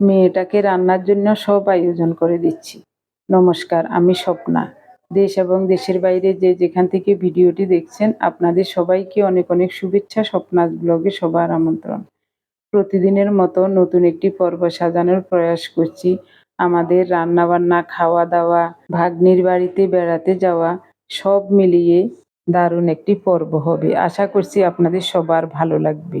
মেয়েটাকে রান্নার জন্য সব আয়োজন করে দিচ্ছি। নমস্কার, আমি স্বপ্না। দেশ এবং দেশের বাইরে যে যেখান থেকে ভিডিওটি দেখছেন, আপনাদের সবাইকে অনেক অনেক শুভেচ্ছা স্বপ্না ব্লগে সবার আমন্ত্রণ। প্রতিদিনের মতো নতুন একটি পর্ব সাজানোর প্রয়াস করছি। আমাদের রান্নাবান্না খাওয়া দাওয়া ভাগ্নির বাড়িতে বেড়াতে যাওয়া, সব মিলিয়ে দারুণ একটি পর্ব হবে। আশা করছি আপনাদের সবার ভালো লাগবে।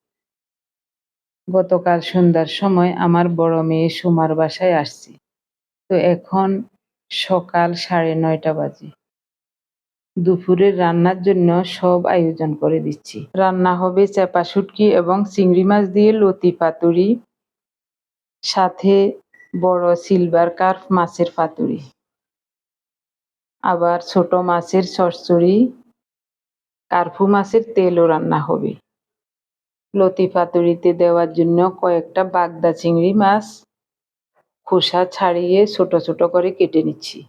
গতকাল সন্ধ্যার সময় আমার বড় মেয়ে সুমার বাসায় আসছি। তো এখন সকাল সাড়ে নয়টা বাজে। দুপুরের রান্নার জন্য সব আয়োজন করে দিচ্ছি। রান্না হবে চেপা শুটকি এবং চিংড়ি মাছ দিয়ে লতি পাতুরি, সাথে বড় সিলভার কার্ফ মাছের পাতুরি, আবার ছোট মাছের চচ্চড়ি কার্ফু মাছের তেলও রান্না হবে। লতি পাতুরিতে দেওয়ার জন্য কয়েকটা বাগদা চিংড়ি মাছ, খোসা ছাড়িয়ে ছোট ছোট করে কেটে নিচ্ছি।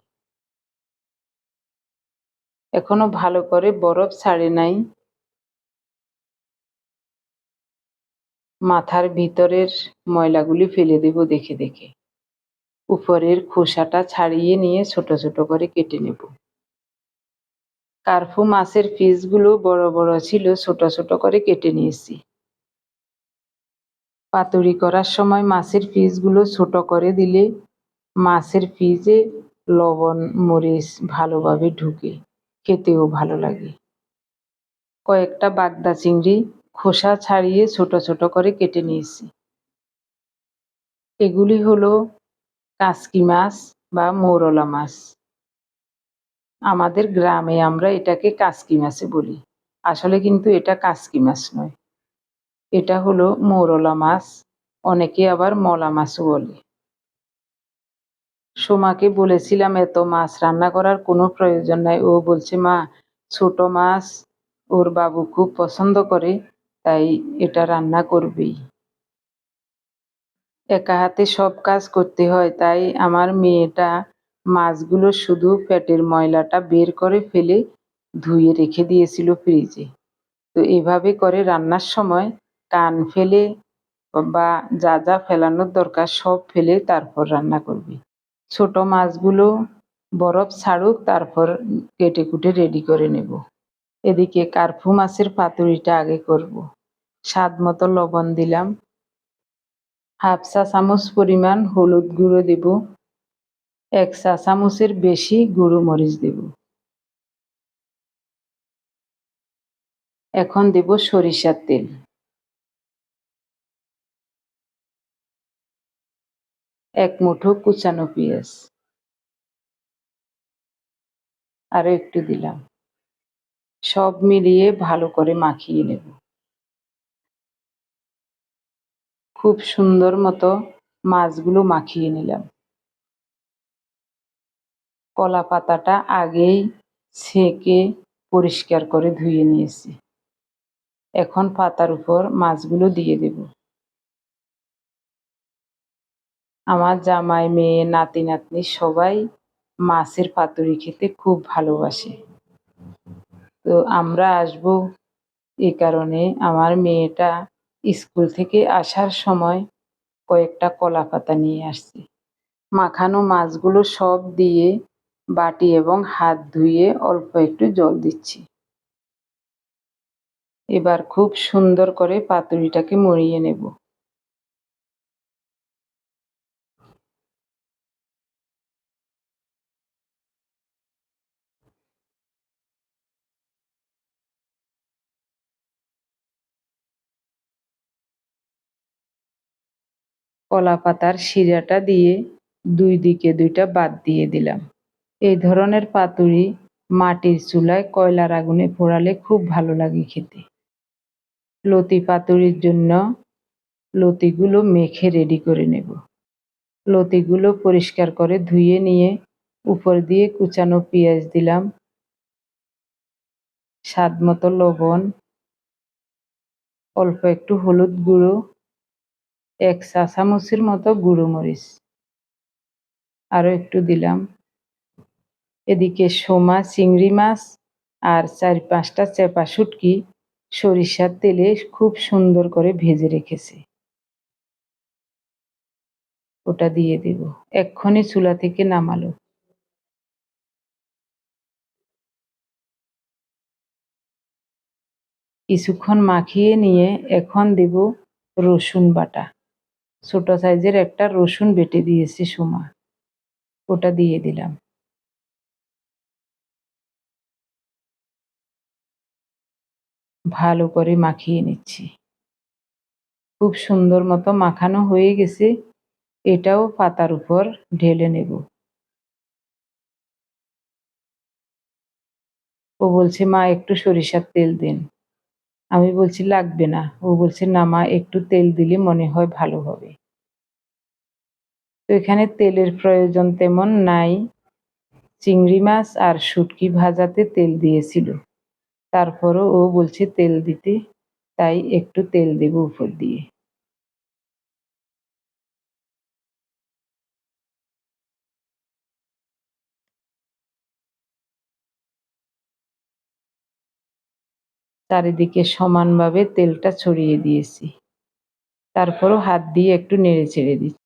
এখনও ভালো করে বরফ ছাড়ে নাই। মাথার ভিতরের ময়লাগুলি ফেলে দেব দেখে দেখে। উপরের খোসাটা ছাড়িয়ে নিয়ে ছোট ছোট করে কেটে নেব। কার্ফু মাছের পিসগুলো বড় বড় ছিল, ছোট ছোট করে কেটে নিয়েছি। পাতুরি করার সময় মাছের পিসগুলো ছোট করে দিলে মাছের পিসে লবণ, মরিচ ভালোভাবে ঢুকে। খেতেও ভালো লাগে। কয়েকটা বাগদা চিংড়ি খোসা ছাড়িয়ে ছোট ছোট করে কেটে নিয়েছি। এগুলি হলো কাসকি মাছ বা মৌরলা মাছ। আমাদের গ্রামে আমরা এটাকে কাসকি মাছে বলি। আসলে কিন্তু এটা কাসকি মাছ নয়। এটা হলো মৌরলা মাছ, অনেকে আবার মলা মাছও বলে। সোমাকে বলেছিলাম, এত মাছ রান্না করার কোনো প্রয়োজন নাই। ও বলছে, মা, ছোট মাছ ওর বাবু খুব পছন্দ করে, তাই এটা রান্না করবেই। একা হাতে সব কাজ করতে হয়, তাই আমার মেয়েটা মাছগুলো শুধু পেটের ময়লাটা বের করে ফেলে ধুয়ে রেখে দিয়েছিল ফ্রিজে। তো এভাবে করে রান্নার সময় কান ফেলে বা যা যা ফেলানোর দরকার সব ফেলে তারপর রান্না করবে। ছোট মাছগুলো বরফ ছাড়ুক, তারপর কেটে কুটে রেডি করে নেব। এদিকে কার্ফু মাছের পাতুরিটা আগে করব। স্বাদ মতো লবণ দিলাম। হাফ চা চামচ পরিমাণ হলুদ গুঁড়ো দেব। এক চা চামচের বেশি গুঁড়ো মরিচ দেব। এখন দেব সরিষার তেল। এক মুঠো কুচানো পেঁয়াজ। আরও একটু দিলাম। সব মিলিয়ে ভালো করে মাখিয়ে নেব। খুব সুন্দর মতো মাছগুলো মাখিয়ে নিলাম। কলা পাতাটা আগেই ছেঁকে পরিষ্কার করে ধুয়ে নিয়েছি। এখন পাতার উপর মাছগুলো দিয়ে দেব। আমার জামাই, মেয়ে, নাতি, নাতনি সবাই মাছের পাতুরি খেতে খুব ভালোবাসে। তো আমরা আসব এই কারণে আমার মেয়েটা স্কুল থেকে আসার সময় কয়েকটা কলা পাতা নিয়ে আসছে। মাখানো মাছগুলো সব দিয়ে বাটি এবং হাত ধুয়ে অল্প একটু জল দিচ্ছি। এবার খুব সুন্দর করে পাতুরিটাকে মরিয়ে নেব। কলা পাতার শিরাটা দিয়ে দুই দিকে দুইটা বাদ দিয়ে দিলাম। এই ধরনের পাতুরি মাটির চুলায় কয়লার আগুনে পোড়ালে খুব ভালো লাগে খেতে। লতি পাতুরির জন্য লতিগুলো মেখে রেডি করে নেব। লতিগুলো পরিষ্কার করে ধুয়ে নিয়ে উপর দিয়ে কুচানো পেঁয়াজ দিলাম স্বাদ মতো লবণ, অল্প একটু হলুদ গুঁড়ো এক চা চামচের মতো গুঁড়ো মরিচ। আরও একটু দিলাম। এদিকে সোমা, চিংড়ি মাছ আর চার পাঁচটা চেপা শুটকি সরিষার তেলে খুব সুন্দর করে ভেজে রেখেছে। ওটা দিয়ে দেব। এক্ষুনি চুলা থেকে নামালো। কিছুক্ষণ মাখিয়ে নিয়ে এখন দেব রসুন বাটা। ছোট সাইজের একটা রসুন বেটে দিয়েছি সোমা। ওটা দিয়ে দিলাম। ভালো করে মাখিয়ে নিচ্ছি। খুব সুন্দর মতো মাখানো হয়ে গেছে। এটাও পাতার উপর ঢেলে নেব। ও বলছে, মা, একটু সরিষার তেল দিন। আমি বলছি, লাগবে না। ও বলছে, না মা, একটু তেল দিলে মনে হয় ভালো হবে। তো এখানে তেলের প্রয়োজন তেমন নাই। চিংড়ি মাছ আর শুটকি ভাজাতে তেল দিয়েছিল। তারপরও ও বলছে, তেল দিতে। তাই একটু তেল দেব উপর দিয়ে। চারিদিকে সমানভাবে তেলটা ছড়িয়ে দিয়েছি। তারপরও হাত দিয়ে একটু নেড়ে ছেড়ে দিচ্ছি।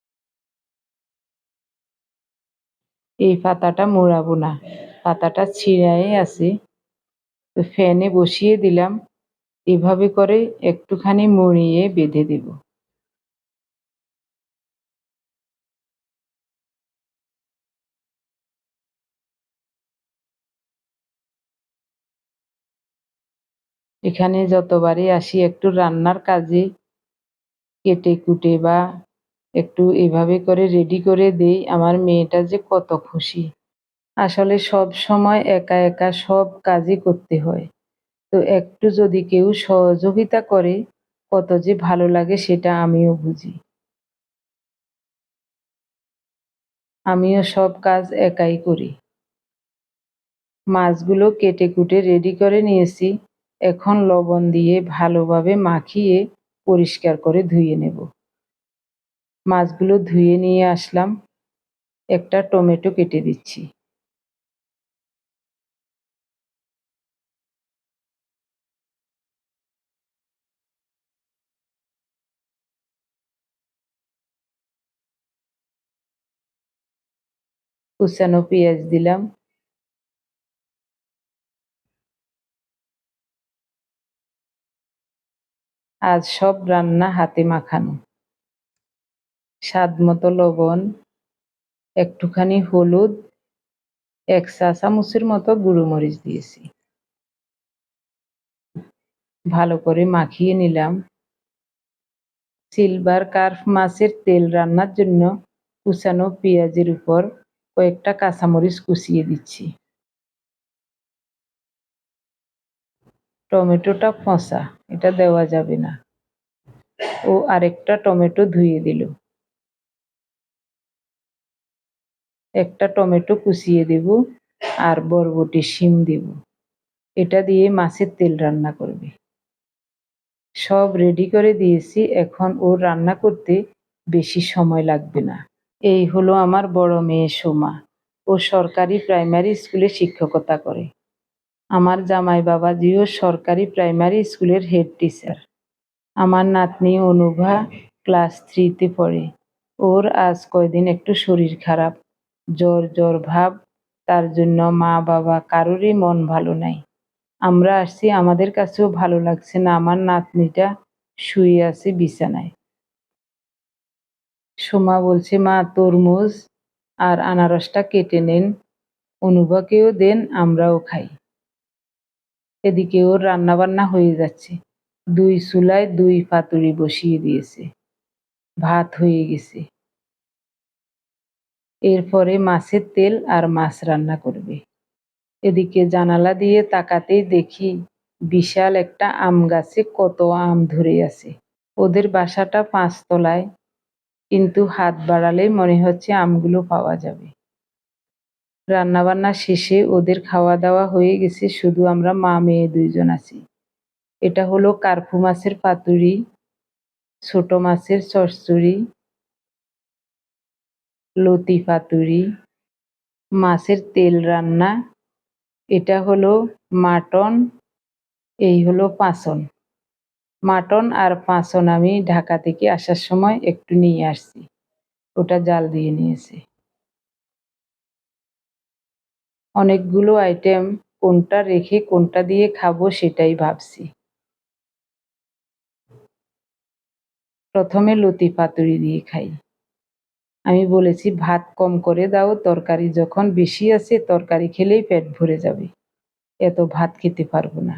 এই পাতাটা মোড়াবো না। পাতাটা ছিঁড়াই আছে। তো ফ্যানে বসিয়ে দিলাম। এভাবে করে একটুখানি মুড়িয়ে বেঁধে দেব। এখানে যতবারই আসি, একটু রান্নার কাজে কেটে কুটে বা একটু এভাবে করে রেডি করে দেই। আমার মেয়েটা যে কত খুশি। আসলে সব সময় একা একা সব কাজই করতে হয়। তো একটু যদি কেউ সহযোগিতা করে, কত যে ভালো লাগে সেটা আমিও বুঝি। আমিও সব কাজ একাই করি। মাছগুলো কেটে কুটে রেডি করে নিয়েছি। এখন লবণ দিয়ে ভালোভাবে মাখিয়ে পরিষ্কার করে ধুয়ে নেব। মাছগুলো ধুয়ে নিয়ে আসলাম। একটা টমেটো কেটে দিচ্ছি। কুচানো পেঁয়াজ দিলাম। আজ সব রান্না হাতে মাখানো। স্বাদ মতো লবণ, একটুখানি হলুদ, এক চা চামচের মতো গুঁড়ো মরিচ দিয়েছি। ভালো করে মাখিয়ে নিলাম। সিলভার কার্ফ মাছের তেল রান্নার জন্য কুচানো পেঁয়াজের উপর কয়েকটা কাঁচামরিচ কুচিয়ে দিচ্ছি। টমেটোটা পচা এটা দেওয়া যাবে না। ও আরেকটা টমেটো ধুয়ে দিল। একটা টমেটো কুচিয়ে দেব আর বরবটি শিম দেব। এটা দিয়ে মাছের তেল রান্না করবে। সব রেডি করে দিয়েছি, এখন ও রান্না করতে বেশি সময় লাগবে না। এই হলো আমার বড় মেয়ে সোমা। ও সরকারি প্রাইমারি স্কুলে শিক্ষকতা করে। আমার জামাই বাবাজিও সরকারি প্রাইমারি স্কুলের হেড টিচার। আমার নাতনি অনুভা ক্লাস থ্রিতে পড়ে। ওর আজ কয়দিন একটু শরীর খারাপ। জ্বর জ্বর ভাব, তার জন্য মা বাবা কারোরই মন ভালো নাই। আমরা আসছি, আমাদের কাছেও ভালো লাগছে না, আমার নাতনিটা শুয়ে আছে বিছানায়। সোমা বলছে, মা, তরমুজ আর আনারসটা কেটে নেন। অনুভাকেও দেন, আমরাও খাই। এদিকে ওর রান্নাবান্না হয়ে যাচ্ছে। দুই চুলায় দুই পাতুরি বসিয়ে দিয়েছে। ভাত হয়ে গেছে। এরপরে মাছের তেল আর মাছ রান্না করবে। এদিকে জানালা দিয়ে তাকাতেই দেখি বিশাল একটা আম গাছে কত আম ধরে আছে। ওদের বাসাটা পাঁচতলায়, কিন্তু হাত বাড়ালেই মনে হচ্ছে আমগুলো পাওয়া যাবে। রান্নাবান্না শেষে ওদের খাওয়া দাওয়া হয়ে গেছে, শুধু আমরা মা, মেয়ে দুইজন আছি। এটা হলো কার্পু মাছের পাতুরি, ছোট মাছের চচ্চড়ি, লতি পাতুরি, মাছের তেল রান্না, এটা হলো মাটন, এই হলো পাঁচন। মাটন আর পাঁচন আমি ঢাকা থেকে আসার সময় একটু নিয়ে আসছি। ওটা জাল দিয়ে নিয়েছে। অনেকগুলো আইটেম কোনটা রেখে কোনটা দিয়ে খাব সেটাই ভাবছি। প্রথমে লতি পাতুরি দিয়ে খাই। আমি বলেছি, ভাত কম করে দাও, তরকারি যখন বেশি আছে, তরকারি খেলেই পেট ভরে যাবে। এত ভাত খেতে পারব না।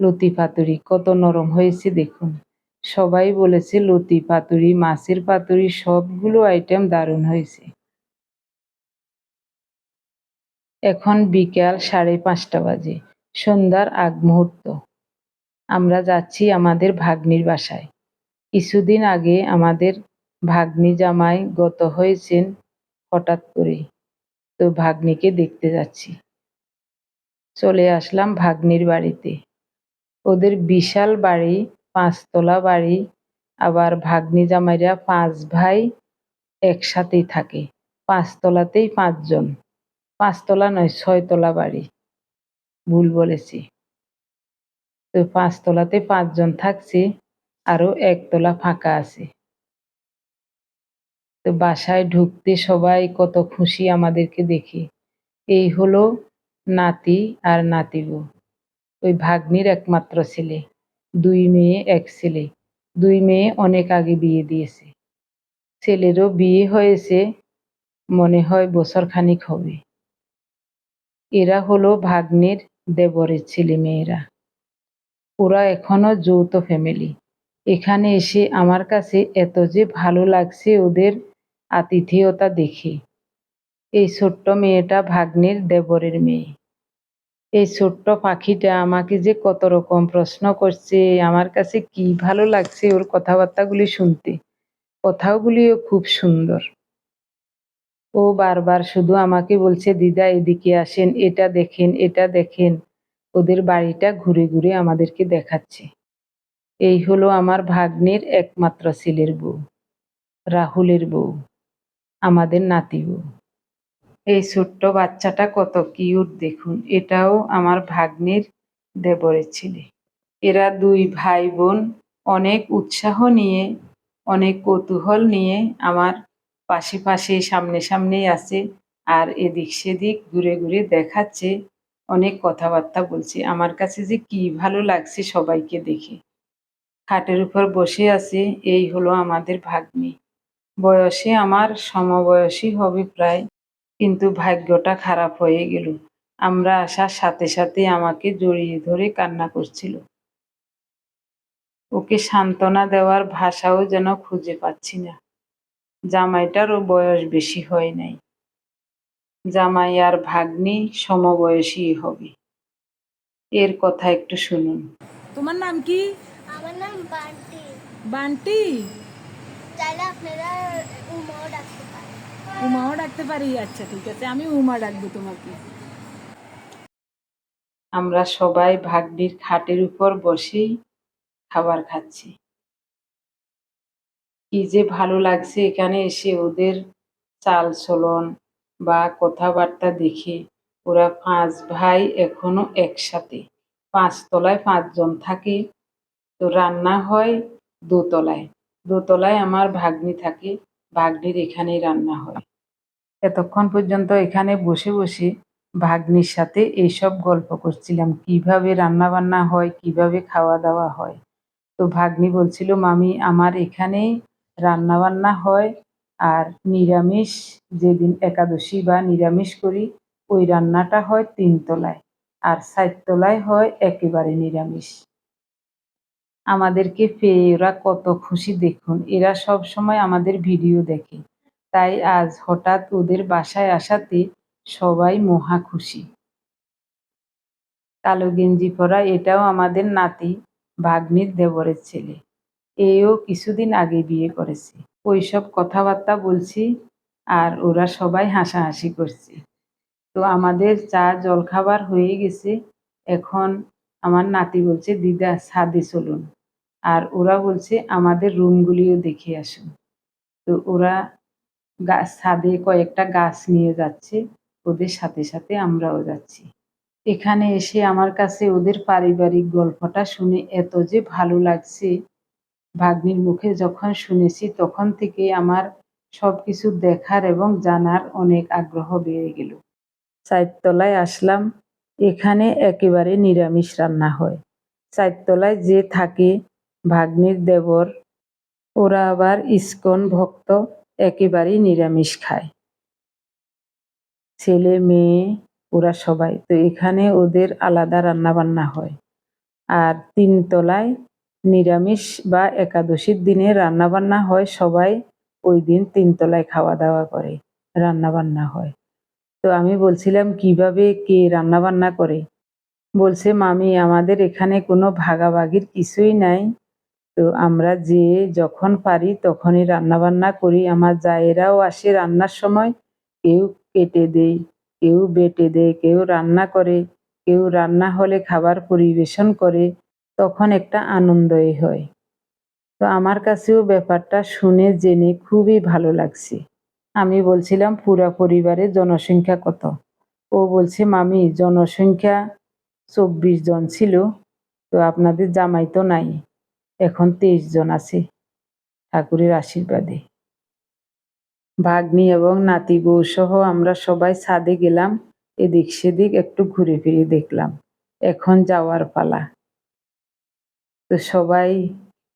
লতি পাতুরি কত নরম হয়েছে দেখুন। সবাই বলেছে, লতি পাতুরি, মাছের পাতুরি, সবগুলো আইটেম দারুণ হয়েছে। এখন বিকাল সাড়ে পাঁচটা বাজে। সন্ধ্যার আগ মুহূর্ত। আমরা যাচ্ছি আমাদের ভাগ্নির বাসায়। কিছুদিন আগে আমাদের ভাগ্নি জামাই গত হয়েছেন হঠাৎ করে তো ভাগ্নিকে দেখতে যাচ্ছি। চলে আসলাম ভাগ্নির বাড়িতে। ওদের বিশাল বাড়ি, পাঁচতলা বাড়ি, আবার ভাগ্নি জামাইরা পাঁচ ভাই একসাথেই থাকে। পাঁচতলাতেই পাঁচজন। পাঁচতলা নয়, ছয়তলা বাড়ি। ভুল বলেছি। তো পাঁচতলাতে পাঁচজন থাকছে, আরও একতলা ফাঁকা আছে। তো বাসায় ঢুকতে সবাই কত খুশি আমাদেরকে দেখে। এই হলো নাতি আর নাতিবু। ওই ভাগ্নির একমাত্র ছেলে, দুই মেয়ে, এক ছেলে। দুই মেয়ে অনেক আগে বিয়ে দিয়েছে। ছেলেরও বিয়ে হয়েছে, মনে হয় বছর খানিক হবে। এরা হলো ভাগ্নের দেবরের ছেলে মেয়েরা ওরা এখনও যৌথ ফ্যামিলি এখানে এসে আমার কাছে এত যে ভালো লাগছে ওদের আতিথেয়তা দেখে। এই ছোট্ট মেয়েটা ভাগ্নের দেবরের মেয়ে। এই ছোট্ট পাখিটা আমাকে যে কত রকম প্রশ্ন করছে, আমার কাছে কি ভালো লাগছে ওর কথাবার্তাগুলি শুনতে। কথাগুলিও খুব সুন্দর। ও বারবার শুধু আমাকে বলছে, দিদা, এদিকে আসেন, এটা দেখেন এটা দেখেন। ওদের বাড়িটা ঘুরে ঘুরে আমাদেরকে দেখাচ্ছে। এই হলো আমার ভাগ্নের একমাত্র ছেলের বউ, রাহুলের বউ, আমাদের নাতি বউ। এই ছোট্ট বাচ্চাটা কত কিউট, দেখুন, এটাও আমার ভাগ্নের দেবরের ছেলে। এরা দুই ভাই বোন, অনেক উৎসাহ নিয়ে, অনেক কৌতূহল নিয়ে আমার পাশে পাশে, সামনে সামনেই আছে আর এদিক সেদিক ঘুরে ঘুরে দেখাচ্ছে, অনেক কথাবার্তা বলছে। আমার কাছে যে কি ভালো লাগছে সবাইকে দেখে। খাটের উপর বসে আছে, এই হলো আমাদের ভাগ্নি। বয়সে আমার সমবয়সী হবে প্রায়, কিন্তু ভাগ্যটা খারাপ হয়ে গেল। আমরা আসার সাথে সাথে আমাকে জড়িয়ে ধরে কান্না করছিল। ওকে সান্ত্বনা দেওয়ার ভাষাও যেন খুঁজে পাচ্ছি না। জামাইটারও বয়স বেশি হয় নাই। জামাই আর ভাগ্নি সমবয়সী হবে। এর কথা একটু শুনুন। তোমার নাম কি? আমার নাম বান্টি। বান্টি? চাইলে আপনারা উমাও ডাকতে পারেন। উমাও ডাকতে পারি? আচ্ছা ঠিক আছে আমি উমা ডাকবো তোমাকে। আমরা সবাই ভাগ্নির খাটের উপর বসেই খাবার খাচ্ছি। কি যে ভালো লাগছে এখানে এসে ওদের চাল চলন বা কথাবার্তা দেখে। ওরা পাঁচ ভাই এখনও একসাথে। পাঁচতলায় পাঁচজন থাকে। তো রান্না হয় দোতলায়। দোতলায় আমার ভাগ্নি থাকে। ভাগ্নির এখানেই রান্না হয়। এতক্ষণ পর্যন্ত এখানে বসে বসে ভাগ্নির সাথে এইসব গল্প করছিলাম। কীভাবে রান্না বান্না হয়, কীভাবে খাওয়া দাওয়া হয়। তো ভাগ্নি বলছিল, মামি, আমার এখানেই রান্না বান্না হয় আর নিরামিষ, যেদিন একাদশী বা নিরামিষ করি, ওই রান্নাটা হয় তিনতলায় আর চারতলায় হয় একেবারে নিরামিষ। আমাদেরকে পেয়ে ওরা কত খুশি। দেখুন, এরা সব সময় আমাদের ভিডিও দেখে। তাই আজ হঠাৎ ওদের বাসায় আসাতে সবাই মহা খুশি। কালো গেঞ্জি পরা এটাও আমাদের নাতি ভাগ্নির দেবরের ছেলে। এও কিছুদিন আগে বিয়ে করেছে। ওইসব কথাবার্তা বলছি আর ওরা সবাই হাসাহাসি করছে। তো আমাদের চা জলখাবার হয়ে গেছে। এখন আমার নাতি বলছে, দিদা, ছাদে চলুন। আর ওরা বলছে, আমাদের রুমগুলিও দেখে আসুন। তো ওরা গাছ ছাদে কয়েকটা গাছ নিয়ে যাচ্ছে। ওদের সাথে সাথে আমরাও যাচ্ছি। এখানে এসে আমার কাছে ওদের পারিবারিক গল্পটা শুনে এত যে ভালো লাগছে। ভাগ্নির মুখে যখন শুনেছি, তখন থেকে আমার সব কিছু দেখার এবং জানার অনেক আগ্রহ বেড়ে গেল। চারতলায় আসলাম, এখানে একেবারে নিরামিষ রান্না হয়। চারতলায় যে থাকে, ভাগ্নির দেবর, ওরা আবার ইস্কন ভক্ত, একেবারেই নিরামিষ খায়। ছেলে, মেয়ে, ওরা সবাই। তো এখানে ওদের আলাদা রান্না বান্না হয়। আর তিনতলায় নিরামিষ বা একাদশীর দিনে রান্না বান্না হয় সবাই, ওই দিন তিনতলায় খাওয়া দাওয়া করে রান্না বান্না হয়। তো আমি বলছিলাম, কীভাবে কে রান্না বান্না করে? বলছে, মামি, আমাদের এখানে কোনো ভাগাভাগির কিছুই নাই। তো আমরা যে যখন পারি তখনই রান্না বান্না করি। আমার জায়েরাও আসে রান্নার সময়। কেউ কেটে দেয়, কেউ বেটে দেয়, কেউ রান্না করে, কেউ রান্না হলে খাবার পরিবেশন করে তখন একটা আনন্দই হয়। তো আমার কাছেও ব্যাপারটা শুনে, জেনে খুবই ভালো লাগছে। আমি বলছিলাম, পুরা পরিবারের জনসংখ্যা কত? ও বলছে, মামি, জনসংখ্যা চব্বিশ জন ছিল, তো আপনাদের জামাই তো নাই। এখন তেইশ জন আছে ঠাকুরের আশীর্বাদে। ভাগ্নি এবং নাতি বউ সহ আমরা সবাই ছাদে গেলাম, এদিক সেদিক একটু ঘুরে ফিরে দেখলাম। এখন যাওয়ার পালা। তো সবাই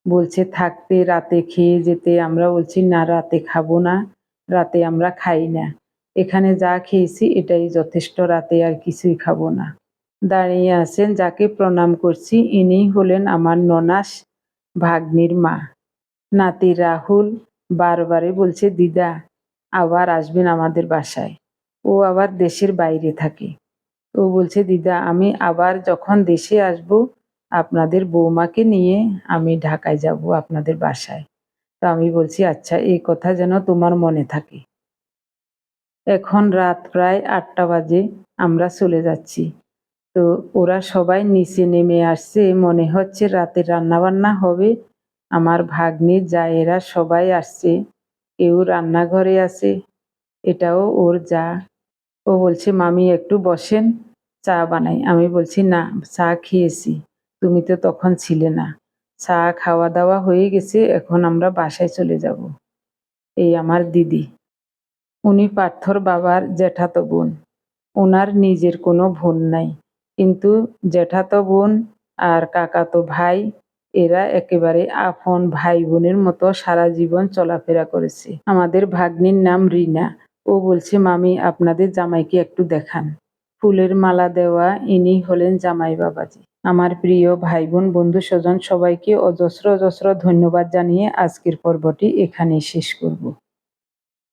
বলছে, থাকতে রাতে খেয়ে যেতে। আমরা বলছি, না, রাতে খাব না। রাতে আমরা খাই না। এখানে যা খেয়েছি, এটাই যথেষ্ট। রাতে আর কিছুই খাব না। দাঁড়িয়ে আছেন, যাকে প্রণাম করছি, ইনি হলেন আমার ননাস ভাগ্নির মা। নাতি রাহুল বারবারে বলছে, দিদা, আবার আসবেন আমাদের বাসায়। ও আবার দেশের বাইরে থাকে। ও বলছে, দিদা, আমি আবার যখন দেশে আসব আপনাদের বৌমাকে নিয়ে আমি ঢাকায় যাব আপনাদের বাসায়। তো আমি বলছি আচ্ছা এই কথা যেন তোমার মনে থাকে। এখন রাত প্রায় আটটা বাজে, আমরা চলে যাচ্ছি। তো ওরা সবাই নিচে নেমে আসছে, মনে হচ্ছে রাতে রান্নাবান্না হবে। আমার ভাগ্নি জায়েরা সবাই আসছে, কেউ রান্নাঘরে আছে, এটাও ওর যা। ও বলছে, মামি, একটু বসেন, চা বানাই। আমি বলছি, না, চা খেয়েছি। তুমি তো তখন ছিলে না। চা খাওয়া দাওয়া হয়ে গেছে, এখন আমরা বাসায় চলে যাব। এই আমার দিদি। উনি পার্থর বাবার জ্যাঠাতো বোন। ওনার নিজের কোনো বোন নাই। কিন্তু জ্যাঠাতো বোন আর কাকাতো ভাই, এরা একেবারে আপন ভাই বোনের মতো সারা জীবন চলাফেরা করেছে। আমাদের ভাগ্নির নাম রিনা। ও বলছে, মামি, আপনাদের জামাইকে একটু দেখান। ফুলের মালা দেওয়া ইনি হলেন জামাই বাবাজি। আমার প্রিয় ভাই বোন বন্ধু স্বজন সবাইকে অজস্র অজস্র ধন্যবাদ জানিয়ে আজকের পর্বটি এখানেই শেষ করব।